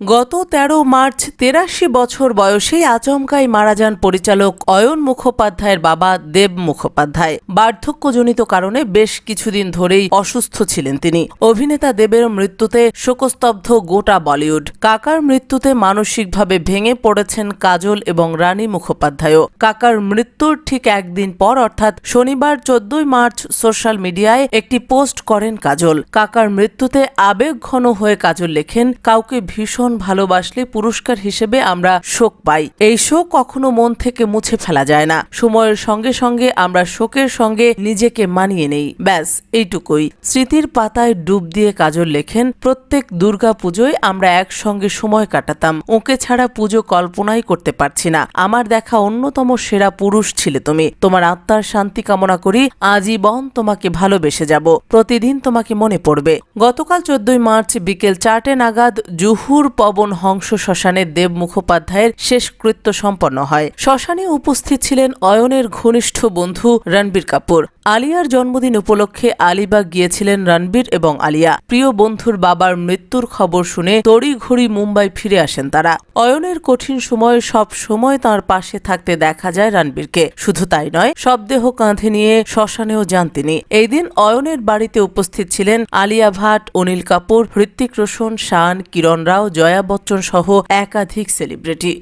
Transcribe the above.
গত তেরো মার্চ তেরাশি বছর বয়সে আচমকাই মারা যান পরিচালক অয়ন মুখোপাধ্যায়ের বাবা দেব মুখোপাধ্যায়। বার্ধক্যজনিত কারণে বেশ কিছুদিন ধরেই অসুস্থ ছিলেন তিনি। অভিনেতা দেবের মৃত্যুতে শোকস্তব্ধ গোটা বলিউড। কাকার মৃত্যুতে মানসিকভাবে ভেঙে পড়েছেন কাজল এবং রানী মুখোপাধ্যায়ও। কাকার মৃত্যুর ঠিক একদিন পর অর্থাৎ শনিবার চোদ্দই মার্চ সোশ্যাল মিডিয়ায় একটি পোস্ট করেন কাজল। কাকার মৃত্যুতে আবেগঘন হয়ে কাজল লেখেন, কাউকে ভীষণ ভালোবাসলে পুরস্কার হিসেবে আমরা শোক পাই। এই শোক কখনো মন থেকে মুছে ফেলা যায় না। সময়ের সঙ্গে সঙ্গে আমরা শোকের সঙ্গে নিজেকে মানিয়ে নেই। ব্যাস, এইটুকুই। স্মৃতির পাতায় ডুব দিয়ে কাজল লেখেন, প্রত্যেক দুর্গা পুজোয় আমরা একসঙ্গে সময় কাটাতাম। ওকে ছাড়া পুজো কল্পনাই করতে পারছি না। আমার দেখা অন্যতম সেরা পুরুষ ছিলে তুমি। তোমার আত্মার শান্তি কামনা করি, আজীবন তোমাকে ভালোবেসে যাব। প্রতিদিন তোমাকে মনে পড়বে। গতকাল চোদ্দই মার্চ বিকেল চারটে নাগাদ জুহুর পবন হংস শ্মশানে দেব মুখোপাধ্যায়ের শেষকৃত্য সম্পন্ন হয়। শ্মশানে উপস্থিত ছিলেন অয়নের ঘনিষ্ঠ বন্ধু রণবীর কাপুর। আলিয়ার জন্মদিন উপলক্ষে আলিবাগ গিয়েছিলেন রণবীর এবং আলিয়া। প্রিয় বন্ধুর বাবার মৃত্যুর খবর শুনে তড়িঘড়ি মুম্বাই ফিরে আসেন তারা। অয়নের কঠিন সময় সব সময় তার পাশে থাকতে দেখা যায় রণবীরকে। শুধু তাই নয় শবদেহ কাঁধে নিয়ে শ্মশানেও যান তিনি। এই দিন অয়নের বাড়িতে উপস্থিত ছিলেন আলিয়া ভাট, অনিল কাপুর, হৃত্বিক রোশন, শান, কিরণ রাও, জয়া বচ্চন সহ একাধিক সেলিব্রিটি।